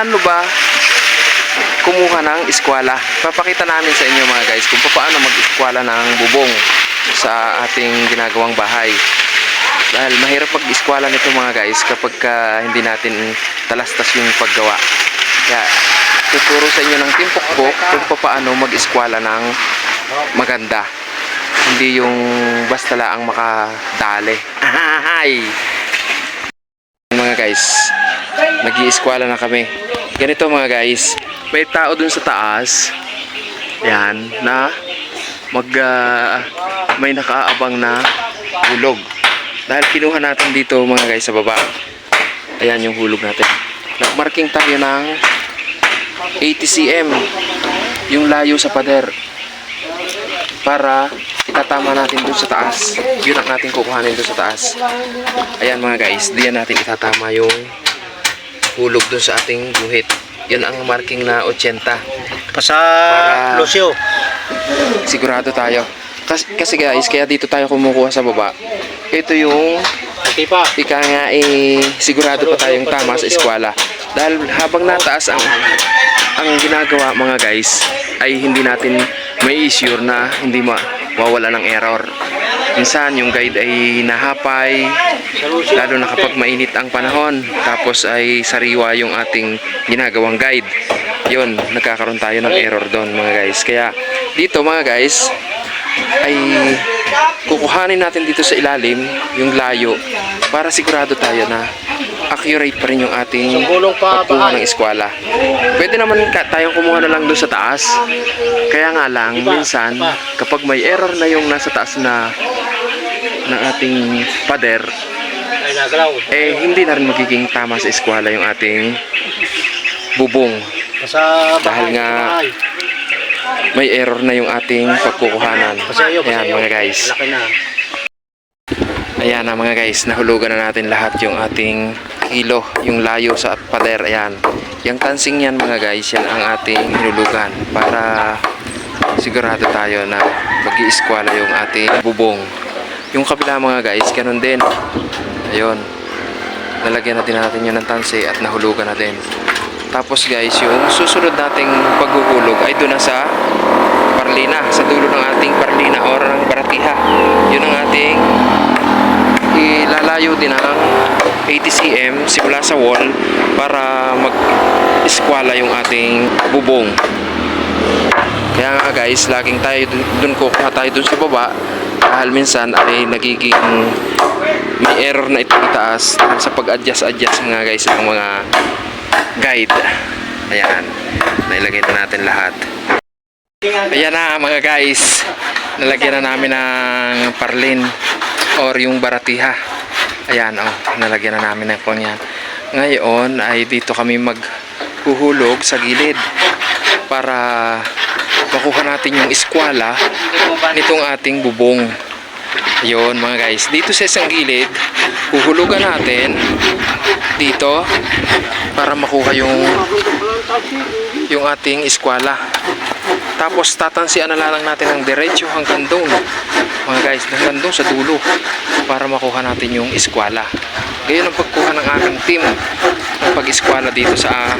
paano ba kumuha ng eskwala. Papakita namin sa inyo mga guys kung paano mag-eskwala ng bubong sa ating ginagawang bahay. Dahil mahirap mag-eskwala nito mga guys kapag ka hindi natin talastas yung paggawa. Kaya tuturo sa inyo ng timpok-pok kung paano mag-eskwala ng maganda. Hindi yung basta laang makadali. Hi! Mga guys, nag eskwala na kami. Ganito mga guys, may tao dun sa taas. Yan, na mag ah, may nakaabang na hulog. Dahil kinuha natin dito mga guys sa baba. Ayan yung hulog natin. Nagmarking tayo ng 80 cm yung layo sa pader para itatama natin dun sa taas. Yun ang natin kukuhanin dun sa taas. Ayan mga guys, diyan natin itatama yung hulog dun sa ating guhit. Yun ang marking na 80. Pasa Para- Lucio. Sigurado tayo. Kasi, kasi guys, kaya dito tayo kumukuha sa baba. Ito yung Okay pa. ika nga eh, sigurado pa tayong tama sa eskwela. Dahil habang nataas ang ang ginagawa mga guys ay hindi natin may sure na hindi mawawala ng error. Minsan yung guide ay nahapay, lalo na kapag mainit ang panahon, tapos ay sariwa yung ating ginagawang guide. Yun, nagkakaroon tayo ng error doon mga guys. Kaya dito mga guys, ay kukuhanin natin dito sa ilalim yung layo para sigurado tayo na accurate pa rin yung ating pagkuha ng bahay. eskwela. Pwede naman ka, tayong kumuha na lang doon sa taas. Kaya nga lang, minsan, kapag may error na yung nasa taas na ng ating pader, eh hindi na rin magiging tama sa eskwela yung ating bubong. Dahil nga. May error na yung ating pagkukuhanan. Ayan mga guys. Ayan na mga guys, nahulugan na natin lahat yung ating kilo, yung layo sa pader. Ayan. Yung tansing yan mga guys, yan ang ating hinulugan para sigurado tayo na mag eskwala yung ating bubong. Yung kabila mga guys, ganun din. Ayun. Nalagyan natin natin yun ng tansi at nahulugan na din. Tapos guys, yung susunod nating paghuhulog ay doon sa parlina, sa dulo ng ating parlina or ng baratiha. Yun ang ating ilalayo din ang 80 cm simula sa wall para mag-eskwala yung ating bubong. Kaya nga guys, laging tayo dun, dun kukuha tayo dun sa baba dahil minsan ay nagiging may error na ito itaas dahil sa pag-adjust-adjust nga guys ng mga guide. Ayan, nailagay na natin lahat. Ayan na mga guys, nalagyan na namin ng parlin or yung baratiha. Ayan, oh, nalagyan na namin ng kung yan. Ngayon ay dito kami maghuhulog sa gilid para makuha natin yung eskwala nitong ating bubong. Ayun mga guys, dito sa isang gilid, huhulugan natin dito para makuha yung yung ating eskwala. Tapos tatansian na lang natin ng diretso hanggang doon. Mga guys, hanggang doon sa dulo para makuha natin yung eskwala. Ngayon ang pagkuha ng aking team ng pag-eskwala dito sa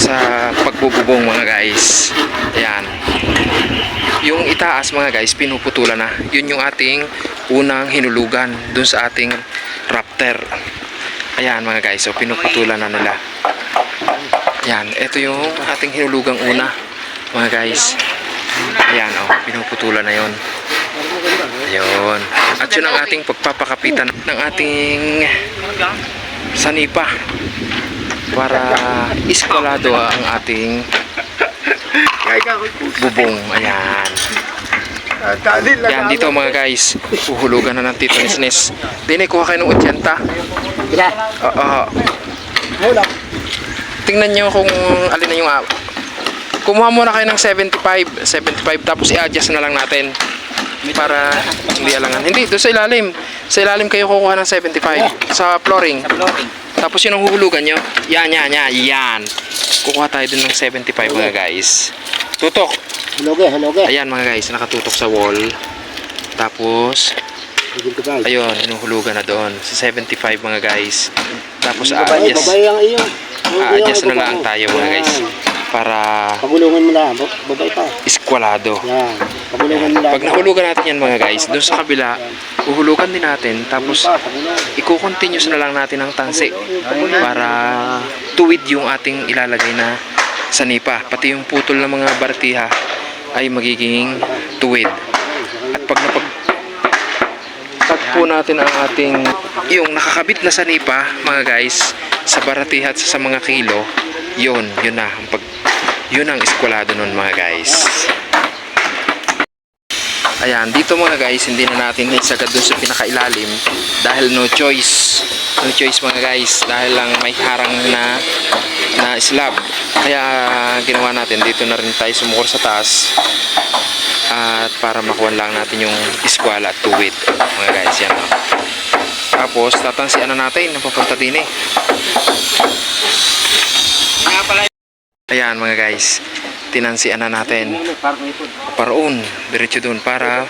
sa pagbububong mga guys. Ayan. Yung itaas mga guys, pinuputulan na. Yun yung ating unang hinulugan dun sa ating raptor. Ayan mga guys, so pinuputulan na nila. Yan, ito yung ating hinulugang una, mga guys. Ayan, oh, pinuputulan na yon. Ayun. At yun ang ating pagpapakapitan ng ating sanipa para iskwalado ang ating bubong. Ayan. Yan, dito mga guys, uhulugan na ng Tito Nisnes. Dini, kuha kayo ng 80. Ila. Oo. Tingnan nyo kung alin na yung ah, Kumuha muna kayo ng 75, 75 tapos i-adjust na lang natin para hindi alangan. Hindi, doon sa ilalim. Sa ilalim kayo kukuha ng 75 sa flooring. Tapos yun ang huhulugan nyo. Yan, yan, yan, yan. Kukuha tayo dun ng 75 mga guys. Tutok. Haloge, haloge. Ayan mga guys, nakatutok sa wall. Tapos? Ayun, hinuhulugan na doon sa 75 mga guys. Tapos a-adjust, babae ang iyo. a-adjust na lang tayo mga guys para Pagulungan mo na, ba- babae pa. iskwalado. Yan. Pagulungan mo na. Pag nahulugan natin yan mga guys, doon sa kabila, uhulugan din natin. Tapos iko-continuous na lang natin ang tansi para tuwid yung ating ilalagay na sanipa. Pati yung putol ng mga bartiha ay magiging tuwid. At pag napag tagpo natin ang ating yung nakakabit na sanipa mga guys sa baratiha at sa mga kilo yun, yun na ang pag yun ang eskwalado nun mga guys Ayan, dito mga guys, hindi na natin isagad dun sa pinakailalim dahil no choice. No choice mga guys, dahil lang may harang na na slab. Kaya ginawa natin, dito na rin tayo sumukor sa taas at para makuha lang natin yung iskwala at tuwid. Mga guys, yan. oh. Tapos, tatansian na natin ang papunta din eh. Ayan mga guys, tinansian na natin paroon, diretso dun para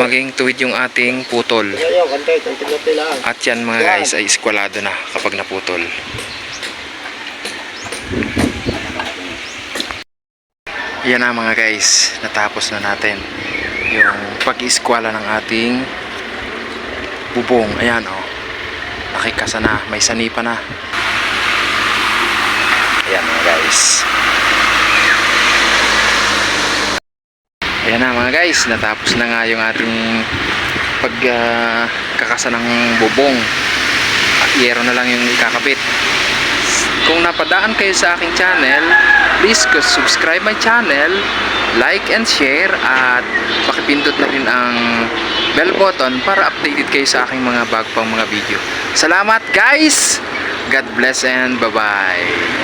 maging tuwid yung ating putol. At yan mga guys ay eskwalado na kapag naputol. Yan na mga guys, natapos na natin yung pag-eskwala ng ating bubong. Ayan oh, nakikasa na, may sanipa na. Guys. Ayan na mga guys, natapos na nga yung ating pagkakasa ng bubong. At yero na lang yung ikakabit. Kung napadaan kayo sa aking channel, please subscribe my channel, like and share at pakipindot na rin ang bell button para updated kayo sa aking mga bago pang mga video. Salamat guys! God bless and bye-bye!